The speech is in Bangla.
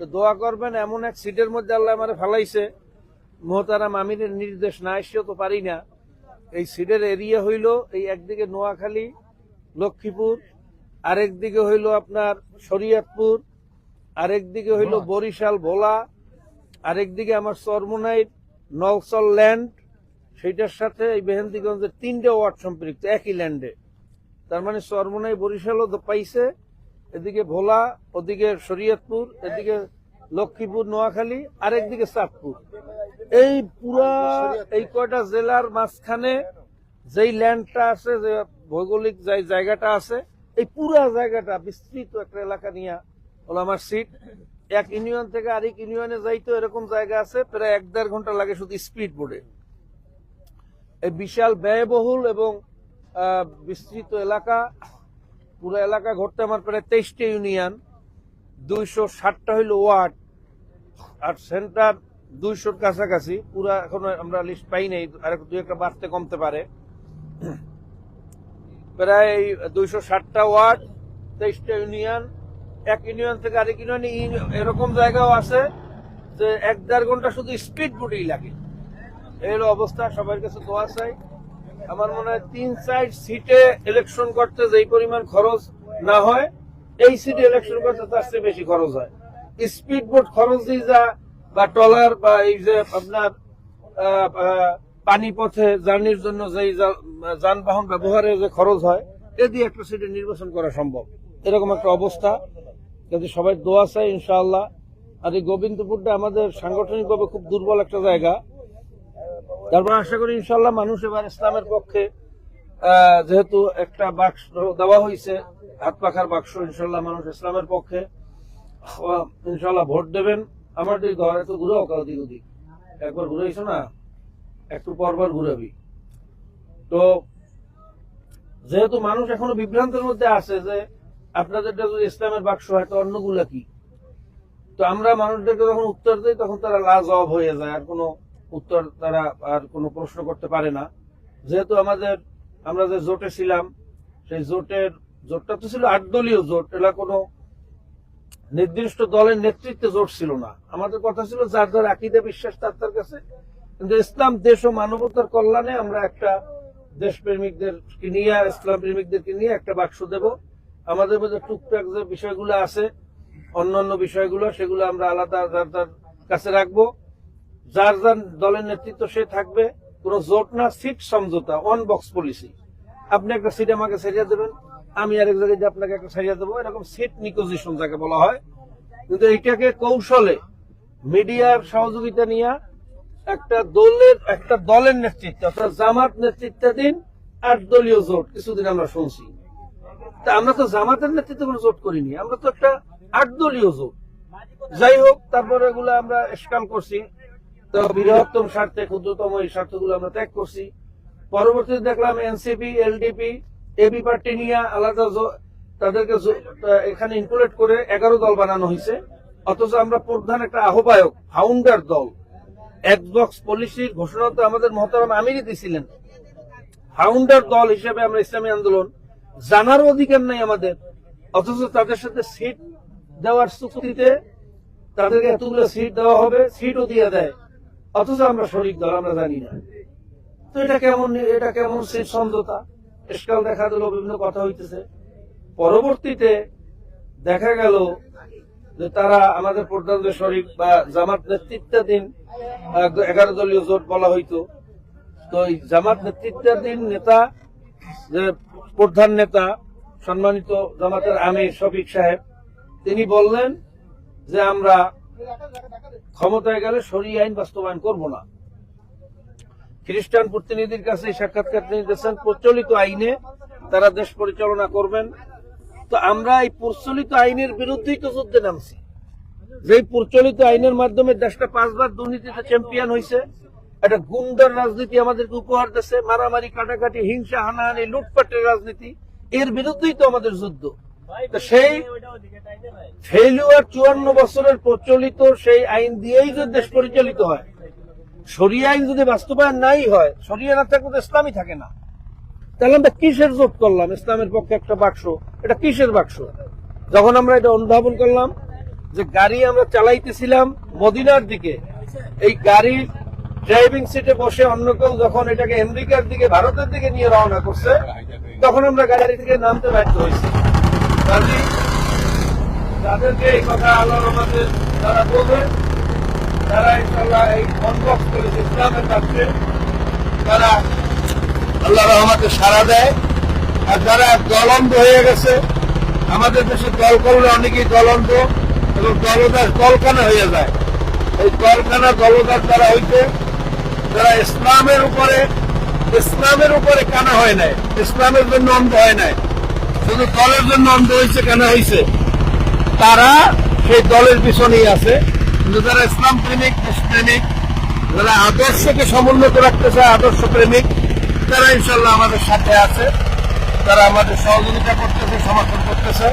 তো দোয়া করবেন এমন এক সিটের মধ্যে আল্লাহ আমার ফেলাইছে। মোহতারাম আমির নির্দেশ না এসেও তো পারি না। এই সিটের এরিয়া হইল এই একদিকে নোয়াখালী লক্ষ্মীপুর আরেক দিকে হইল আপনার শরীয়তপুর আরেক দিকে হইল বরিশাল ভোলা আরেক দিকে আমার চরমোনাইট নলসল ল্যান্ড। সেইটার সাথে এই বেহেন্দিগঞ্জের তিনটে ওয়ার্ড সম্পৃক্ত একই ল্যান্ডে। তার মানে চরমোনাই বরিশালও তো পাইছে এদিকে ভোলা, ওদিকে শরীয়তপুর, এদিকে লক্ষ্মীপুর, নোয়াখালী আর একদিকে চাঁদপুর এই পুরা এই কয়টা জেলার মাঝখানে যেই ল্যান্ডটা আছে, যে ভৌগোলিক যে জায়গাটা আছে, এই পুরা জায়গাটা বিস্তৃত একটা এলাকা নিয়ে হলো আমার সিট। এক ইউনিয়ন থেকে আরেক ইউনিয়নে যাইতো এরকম জায়গা আছে, প্রায় এক দেড় ঘণ্টা লাগে শুধু স্পিড বোর্ডে এই বিশাল ব্যয়বহুল এবং বিস্তৃত এলাকা। পুরো এলাকা ঘুরতে আমার প্রায় তেইশটা ইউনিয়ন, দুইশো ষাটটা হইল ওয়ার্ড, আর সেন্টার দুইশোর কাছাকাছি। পুরা এখনও আমরা লিস্ট পাই নাই, আর দু একটা বাড়তে কমতে পারে। প্রায় দুইশো ষাটটা ওয়ার্ড, তেইশটা ইউনিয়ন। এক ইউনিয়ন থেকে আরেক ইউনিয়ন এরকম জায়গাও আছে যে এক দেড় ঘণ্টা শুধু স্পিড বোটেই লাগে। এর অবস্থা সবার কাছে দোয়া চাই আমার মনে হয় তিন সাইড সিটে ইলেকশন করতে যেই পরিমাণ খরচ না হয়, এই সিটে ইলেকশন করতে তার চেয়ে বেশি খরচ হয়। স্পিড বোট খরচ দিয়ে যা, বা ট্রলার, বা এই যে আপনার পানি পথে জার্নির জন্য যা- যানবাহন ব্যবহারে যে খরচ হয়, এ দিয়ে একটা সিটে নির্বাচন করা সম্ভব। এরকম একটা অবস্থা। কিন্তু সবাই দোয়া চাই ইনশাআল্লাহ। আর এই গোবিন্দপুরটা আমাদের সাংগঠনিকভাবে খুব দুর্বল একটা জায়গা। তারপর আশা করি ইনশাল্লাহ মানুষ এবার ইসলামের পক্ষে যেহেতু একটা বাক্স দেওয়া হয়েছে হাত পাখার বাক্স ইনশাল্লাহ মানুষ ইসলামের পক্ষে ইনশাল্লাহ ভোট দেবেন। আমার তুই ঘরে তো ঘুরাও কাউদিক ওদিক একবার ঘুরাইছো না? একটু পরপর ঘুরাবি। তো যেহেতু মানুষ এখনও বিভ্রান্তের মধ্যে আছে যে আপনাদেরটা যদি ইসলামের বাক্স হয়, তো অন্যগুলা কি? তো আমরা মানুষদেরকে যখন উত্তর দিই, তখন তারা লাজবাব হয়ে যায়, আর কোনো উত্তর তারা আর কোনো প্রশ্ন করতে পারে না। যেহেতু আমাদের, আমরা যে জোটে ছিলাম, সেই জোটের, জোটটা তো ছিল আট দলীয় জোট এটা কোনো নির্দিষ্ট দলের নেতৃত্বে জোট ছিল না। আমাদের কথা ছিল, যার যার আকিদে বিশ্বাস তার তার কাছে। কিন্তু ইসলাম দেশ ও মানবতার কল্যাণে আমরা একটা দেশপ্রেমিকদের নিয়ে আর ইসলাম প্রেমিকদেরকে নিয়ে একটা বাক্স দেব। আমাদের মধ্যে টুকটাক যে বিষয়গুলো আছে, অন্যান্য বিষয়গুলো, সেগুলো আমরা আলাদা যার যার কাছে রাখব। যার যার দলের নেতৃত্ব সে থাকবে, কোন জোট না, সিট সমঝোতা অন বক্স পলিসি আপনি একটা সিট আমাকে সারিয়ে দেবেন, আমি আরেক জায়গায় আপনাকে একটা সারিয়ে দেবো, এরকম সিট নিকোজিশন যাকে বলা হয়। কিন্তু এইটাকে কৌশলে মিডিয়ার সহযোগিতা নিয়ে একটা দলের একটা দলের নেতৃত্ব, অর্থাৎ জামাত নেতৃত্বাধীন আট দলীয় জোট, কিছুদিন আমরা শুনছি। তা আমরা তো জামাতের নেতৃত্বে কোনো জোট করিনি, আমরা তো একটা আট দলীয় জোট। যাই হোক, তারপরে এগুলো আমরা স্কাম করছি। বৃহত্তম স্বার্থে ক্ষুদ্রতম এই স্বার্থগুলো আমরা ত্যাগ করছি। পরবর্তীতে দেখলাম এনসিপি, এলডিপি, এবি পার্টি নিয়ে আলাদা তাদেরকে এখানে ইনক্লুড করে এগারো দল বানানো হয়েছে। অথচ আমরা প্রধান একটা আহ্বায়ক ফাউন্ডার দল। এক বক্স পলিসির ঘোষণা তো আমাদের মহতারাম আমিরই দিছিলেন। ফাউন্ডার দল হিসেবে আমরা ইসলামী আন্দোলন জানার অধিকার নাই আমাদের। অথচ তাদের সাথে সিট দেওয়ার চুক্তিতে তাদেরকে এতগুলো সিট দেওয়া হবে সিটও দিয়ে দেয়। অথচ আমরা শরিক দল, আমরা জানি না। তো এটা কেমন এটা কেমন সিট সমঝোতা? এসকাল দেখা দিল, বিভিন্ন কথা হইতেছে। পরবর্তীতে দেখা গেল যে তারা আমাদের প্রধান শরিক বা জামাত নেতৃত্বাধীন এগারো দলীয় জোট বলা হইতো। তো এই জামাত নেতৃত্বাধীন নেতা, যে প্রধান নেতা, সম্মানিত জামাতের আমির শফিক সাহেব, তিনি বললেন যে আমরা ক্ষমতায় গেলে সরি আইন বাস্তবায়ন করব না। খ্রিস্টান প্রতিনিধির কাছে সাক্ষাৎকার তিনি দিয়েছেন, প্রচলিত আইনে তারা দেশ পরিচালনা করবেন। তো আমরা এই প্রচলিত আইনের বিরুদ্ধেই তো যুদ্ধে নামছি। যে প্রচলিত আইনের মাধ্যমে দেশটা পাঁচবার দুর্নীতিতে চ্যাম্পিয়ন হয়েছে একটা গুন্ডার রাজনীতি আমাদেরকে উপহার দিচ্ছে মারামারি, কাটাকাটি, হিংসা, হানাহানি, লুটপাটের রাজনীতি, এর বিরুদ্ধেই তো আমাদের যুদ্ধ। তো সেই ফেলিওয়ার চুয়ান্ন বছরের প্রচলিত সেই আইন দিয়েই যদি দেশ পরিচালিত হয় সরিয়া আইন যদি বাস্তবায়ন নাই হয় সরিয়া না থাকলে তো ইসলামই থাকে না। তাহলে আমরা কিসের জোট করলাম? ইসলামের পক্ষে একটা বাক্স। এটা কিসের বাক্স? যখন আমরা এটা অনুধাবন করলাম যে গাড়ি আমরা চালাইতেছিলাম মদিনার দিকে এই গাড়ি ড্রাইভিং সিটে বসে অন্য কেউ যখন এটাকে আমেরিকার দিকে ভারতের দিকে নিয়ে রওনা করছে তখন আমরা গাড়ি থেকে নামতে ব্যর্থ হয়েছি। যাদেরকে এই কথা আল্লাহর আমাদের তারা বলবেন। তারা ইনশাল্লাহ এই কনবক্স করেছে ইসলামের কাছে তারা আল্লাহ রহমাতে সারা দেয়। আর যারা দলন্দ হয়ে গেছে, আমাদের দেশে দল করলে অনেকেই দলন্দ এবং দলদাস দলখানা হয়ে যায়। এই দলখানা দলদাস দ্বারা হইতে যারা ইসলামের উপরে ইসলামের উপরে কানা হয় নাই, ইসলামের জন্য অন্ধ হয় নাই। শুধু দলের জন্য অন্ধ হয়েছে কেন হয়েছে? তারা সেই দলের পিছনেই আছে। কিন্তু যারা ইসলাম প্রেমিক দেশপ্রেমিক যারা আদর্শকে সমুন্নত রাখতে চায়, আদর্শ প্রেমিক, তারা ইনশাল্লাহ আমাদের সাথে আছে। তারা আমাদের সহযোগিতা করতেছে, সমর্থন করতেছে।